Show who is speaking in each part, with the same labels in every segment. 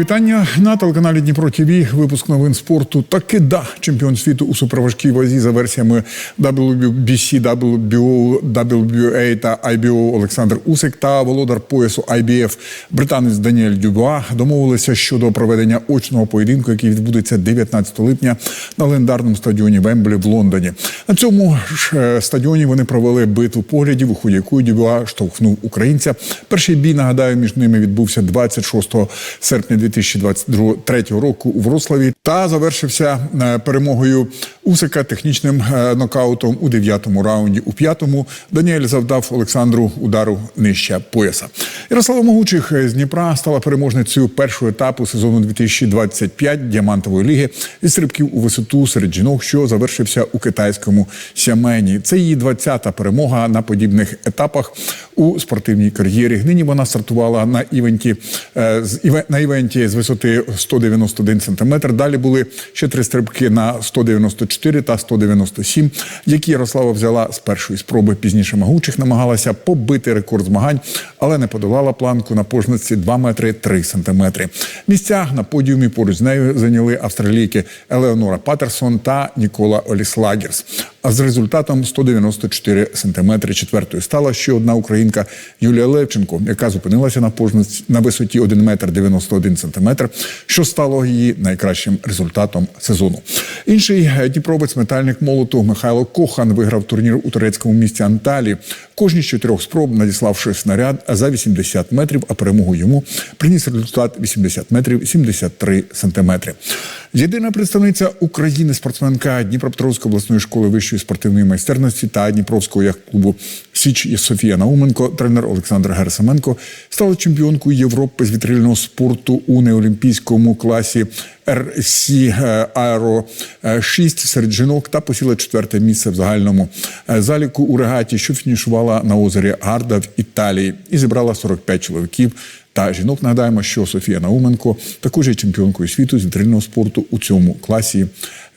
Speaker 1: вітання на телеканалі Дніпро ТВ. Випуск новин спорту. Таки да, чемпіон світу у суперважкій вазі за версіями WBC, WBO, WBA та IBO Олександр Усик та володар поясу IBF британець Даніель Дюбуа домовилися щодо проведення очного поєдинку, який відбудеться 19 липня на легендарному стадіоні Вемблі в Лондоні. На цьому ж е, стадіоні вони провели битву поглядів, у ході якої Дюбуа штовхнув українця. Перший бій нагадаю між ними відбувся 26 серпня 2023 року у Вроцлаві та завершився е, перемогою Усика технічним е, нокаутом у дев'ятому раунді. У п'ятому Даніель завдав Олександру удару нижче пояса. Ярослава Могучих з Дніпра стала переможницею першого етапу сезону 2025 діамантової ліги із стрибків у висоту серед жінок, що завершився у китайському Сямені. Це її 20-та перемога на подібних етапах у спортивній кар'єрі. Нині вона стартувала на івенті е, на івенті з висоти 191 см. Далі були ще три стрибки на 194 та 197, які Ярослава взяла з першої спроби. Пізніше Магучих намагалася побити рекорд змагань, але не подолала планку на пожниці 2 метри 3 сантиметри. Місця на подіумі поруч з нею зайняли австралійки Елеонора Патерсон та Нікола Оліслагерс. А з результатом 194 сантиметри четвертою стала ще одна українка Юлія Левченко, яка зупинилася на пожниці на висоті 1 метр 91 сантиметр, що стало її найкращим результатом сезону. Інший дніпровець метальник молоту Михайло Кохан виграв турнір у турецькому місті Анталії. Кожні з чотирьох спроб надіславши снаряд за 80 метрів, а перемогу йому приніс результат 80 метрів 73 сантиметри. Єдина представниця України спортсменка Дніпропетровської обласної школи вищої спортивної майстерності та Дніпровського яхт-клубу Січ Софія Науменко, тренер Олександр Герасименко, стала чемпіонкою Європи з вітрильного спорту у неолімпійському класі RC Аеро 6 серед жінок та посіла четверте місце в загальному е, заліку у регаті, що фінішувала на озері Гарда в Італії і зібрала 45 чоловіків та жінок. Нагадаємо, що Софія Науменко також є чемпіонкою світу з вітрильного спорту у цьому класі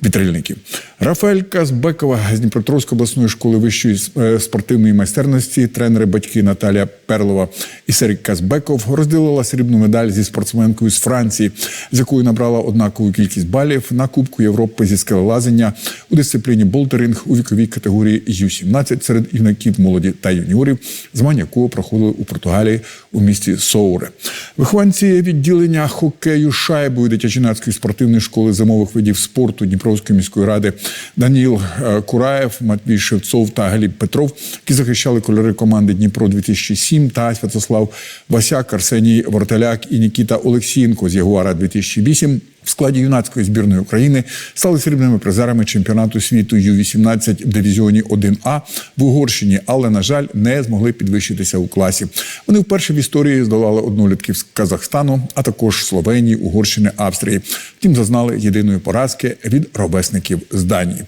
Speaker 1: вітрильників. Рафаель Казбекова з Дніпропетровської обласної школи вищої е, спортивної майстерності, тренери батьки Наталія Перлова і Серік Казбеков розділила срібну медаль зі спортсменкою з Франції, з якою набрала однакову кількість балів на Кубку Європи зі скелелазення у дисципліні болтеринг у віковій категорії Ю-17 серед юнаків, молоді та юніорів, змагання якого проходили у Португалії у місті Соуре. Вихованці відділення хокею шайбою дитячо-юнацької спортивної школи зимових видів спорту Дніпровської міської ради Даніл е, Кураєв, Матвій Шевцов та Гліб Петров, які захищали кольори команди Дніпро 2007 та Святослав Васяк, Арсеній Вортеляк і Нікіта Олексієнко з Ягуара 2008 в складі юнацької збірної України стали срібними призерами чемпіонату світу Ю-18 в дивізіоні 1А в Угорщині, але на жаль не змогли підвищитися у класі. Вони вперше в історії здолали однолітків з Казахстану, а також Словенії, Угорщини, Австрії. Втім, зазнали єдиної поразки від ровесників з Данії.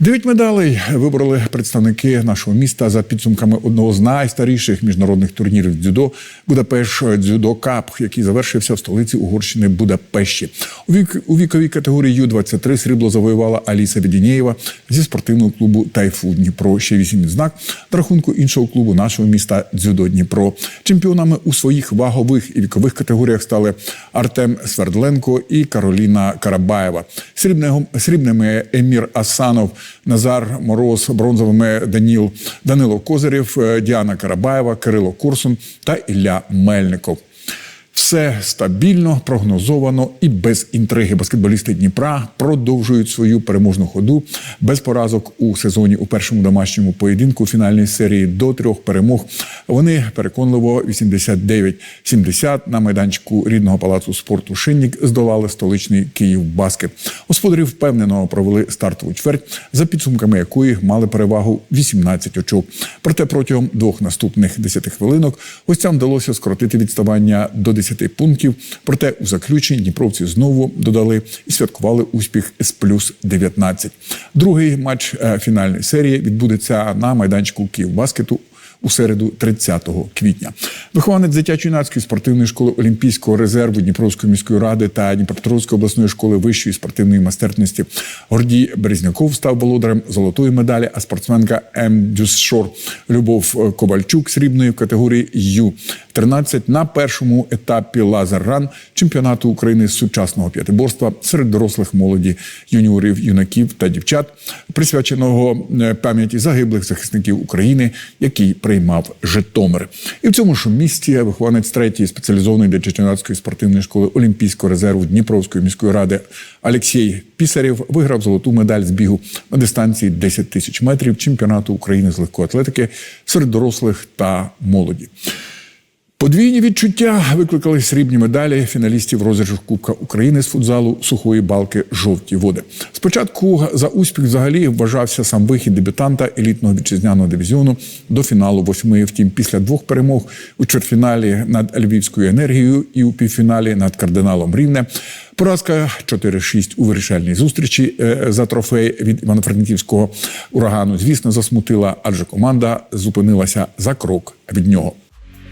Speaker 1: Дев'ять медалей вибороли представники нашого міста за підсумками одного з найстаріших міжнародних турнірів дзюдо Будапешт Дзюдо Кап, який завершився в столиці Угорщини Будапешті. У вік у віковій категорії Ю-23 срібло завоювала Аліса Відінєєва зі спортивного клубу Тайфу Дніпро. Ще вісім відзнак на рахунку іншого клубу нашого міста Дзюдо Дніпро. Чемпіонами у своїх вагових і вікових категоріях стали Артем Свердленко і Кароліна Карабаєва. Срібнего, срібними Емір Асанов, Назар Мороз, бронзовими Даніл Данило Козирєв, е, Діана Карабаєва, Кирило Курсун та Ілля Мельников. Все стабільно, прогнозовано і без інтриги. Баскетболісти Дніпра продовжують свою переможну ходу без поразок у сезоні у першому домашньому поєдинку фінальної серії до трьох перемог. Вони переконливо 89-70 на майданчику рідного палацу спорту Шинник здолали столичний Київ баскет. Господарі впевнено провели стартову чверть, за підсумками якої мали перевагу 18 очок. Проте протягом двох наступних 10 хвилинок гостям вдалося скоротити відставання до 10 пунктів. Проте у заключенні дніпровці знову додали і святкували успіх з плюс 19. Другий матч е, фінальної серії відбудеться на майданчику Київбаскету у середу 30 квітня. Вихованець дитячо-юнацької спортивної школи Олімпійського резерву Дніпровської міської ради та Дніпропетровської обласної школи вищої спортивної майстерності Гордій Березняков став володарем золотої медалі, а спортсменка М. Дюсшор Любов Ковальчук срібної в категорії Ю
Speaker 2: 13 на першому етапі лазер-ран чемпіонату України з сучасного п'ятиборства серед дорослих молоді, юніорів, юнаків та дівчат, присвяченого е, пам'яті загиблих захисників України, який приймав Житомир. І в цьому ж місті вихованець третьої спеціалізованої для чеченацької спортивної школи Олімпійського резерву Дніпровської міської ради Олексій Пісарєв виграв золоту медаль з бігу на дистанції 10 тисяч метрів чемпіонату України з легкої атлетики серед дорослих та молоді. Подвійні відчуття викликали срібні медалі фіналістів розіграшу Кубка України з футзалу сухої балки жовті води. Спочатку за успіх взагалі вважався сам вихід дебютанта елітного вітчизняного дивізіону до фіналу восьми. Втім, після двох перемог у чвертьфіналі над Львівською енергією і у півфіналі над кардиналом Рівне. Поразка 4-6 у вирішальній зустрічі е, за трофей від Івано-Франківського урагану, звісно, засмутила, адже команда зупинилася за крок від нього.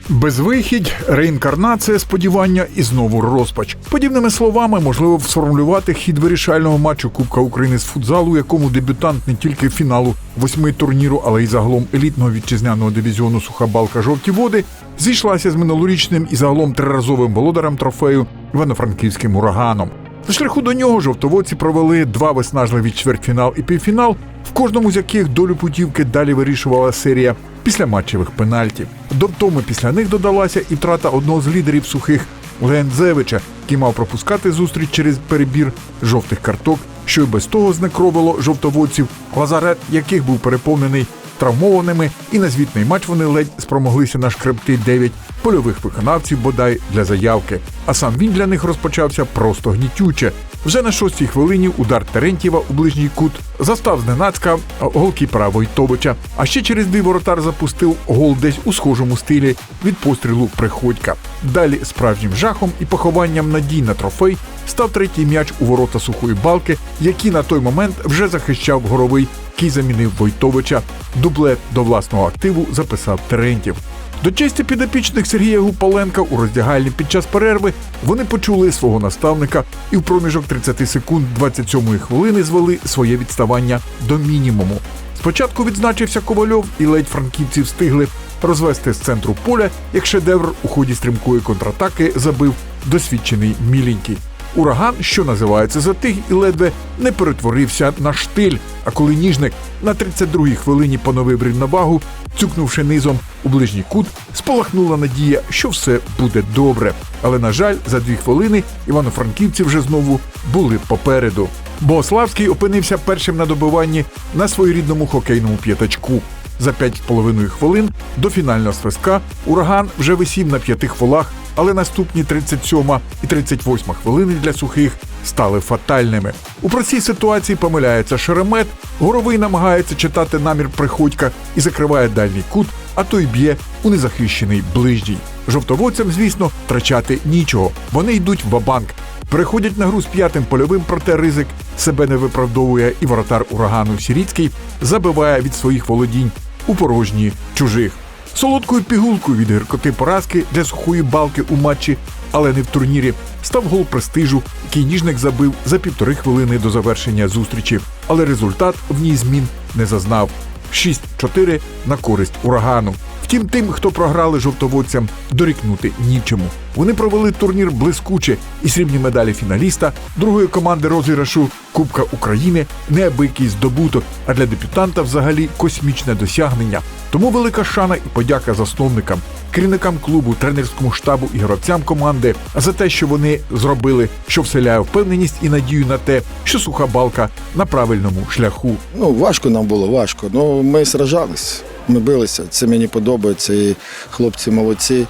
Speaker 1: Безвихідь, реінкарнація, сподівання і знову розпач. Подібними словами можливо сформулювати хід вирішального матчу Кубка України з футзалу, якому дебютант не тільки фіналу восьми турніру, але й загалом елітного вітчизняного дивізіону Суха балка жовті води зійшлася з минулорічним і загалом триразовим володарем трофею Івано-Франківським ураганом. На шляху до нього жовтоводці провели два виснажливі чвертьфінал і півфінал, в кожному з яких долю путівки далі вирішувала серія післяматчевих пенальтів. До втоми після них додалася і втрата одного з лідерів сухих Леонзевича, який мав пропускати зустріч через перебір жовтих карток, що й без того знекровило жовтоводців, лазарет яких був переповнений травмованими, і на звітний матч вони ледь спромоглися нашкребти 9 польових виконавців бодай для заявки. А сам він для них розпочався просто гнітюче. Вже на шостій хвилині удар Терентьєва у ближній кут застав зненацька голкіпера Войтовича. А ще через дві воротар запустив гол десь у схожому стилі від пострілу Приходька. Далі справжнім жахом і похованням надій на трофей став третій м'яч у ворота сухої балки, який на той момент вже захищав горовий, який замінив Войтовича. Дублет до власного активу записав Терентьєв. До честі підопічних Сергія Гуполенка у роздягальні під час перерви вони почули свого наставника і в проміжок 30 секунд 27-ї хвилини звели своє відставання до мінімуму. Спочатку відзначився Ковальов, і ледь франківці встигли розвести з центру поля, як шедевр у ході стрімкої контратаки забив досвідчений міленький. Ураган, що називається, затих і ледве не перетворився на штиль. А коли ніжник на 32-й хвилині поновив рівновагу, цюкнувши низом у ближній кут, спалахнула надія, що все буде добре. Але на жаль, за дві хвилини івано-франківці вже знову були попереду. Богославський опинився першим на добиванні на своєрідному хокейному п'ятачку. За 5,5 хвилин до фінального свистка ураган вже висів на п'яти хвилах, але наступні 37 і 38 хвилини для сухих стали фатальними. У простій ситуації помиляється Шеремет, горовий намагається читати намір приходька і закриває дальній кут, а той б'є у незахищений ближній. Жовтоводцям, звісно, втрачати нічого. Вони йдуть в банк Переходять на гру з п'ятим польовим, проте ризик себе не виправдовує, і воротар урагану Сіріцький забиває від своїх володінь у порожні чужих. Солодкою пігулкою від гіркоти поразки для сухої балки у матчі, але не в турнірі, став гол престижу, який ніжник забив за півтори хвилини до завершення зустрічі. Але результат в ній змін не зазнав. 6-4 на користь урагану. Втім, тим, хто програли жовтоводцям, дорікнути нічому. Вони провели турнір блискуче і срібні медалі фіналіста другої команди розіграшу Кубка України неабиякий здобуток, а для дебютанта взагалі космічне досягнення. Тому велика шана і подяка засновникам, керівникам клубу, тренерському штабу і гравцям команди за те, що вони зробили, що вселяє впевненість і надію на те, що суха балка на правильному шляху.
Speaker 3: Ну, важко нам було, важко. Ну, ми сражались, ми билися. Це мені подобається. І хлопці молодці.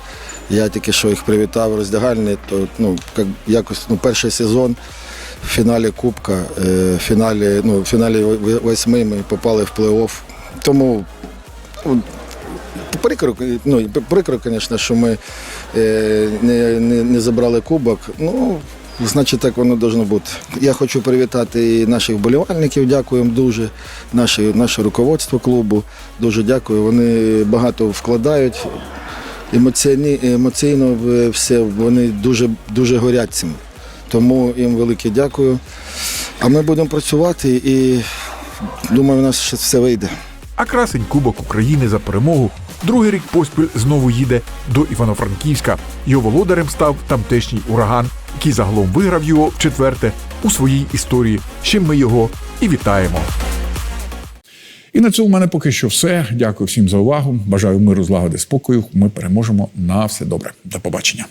Speaker 3: Я тільки що їх привітав в роздягальні, то ну, як, якось ну, перший сезон в фіналі Кубка, е, в фіналі, ну, в фіналі восьми ми попали в плей-офф. Тому ну, прикро, ну, прикро, звісно, що ми е, не, не, не забрали кубок. Ну, значить, так воно должно бути. Я хочу привітати і наших вболівальників, дякуємо дуже, наше, наше руководство клубу. Дуже дякую. Вони багато вкладають. Емоційно в все, вони дуже, дуже горять цим. Тому їм велике дякую. А ми будемо працювати і думаю, у нас ще все вийде.
Speaker 1: А красень Кубок України за перемогу Другий рік поспіль знову їде до Івано-Франківська. Його володарем став тамтешній ураган, який загалом виграв його в четверте у своїй історії. Ще ми його і вітаємо.
Speaker 4: І на цьому в мене поки що все. Дякую всім за увагу. Бажаю миру, злагоди, спокою. Ми переможемо на все добре. До побачення.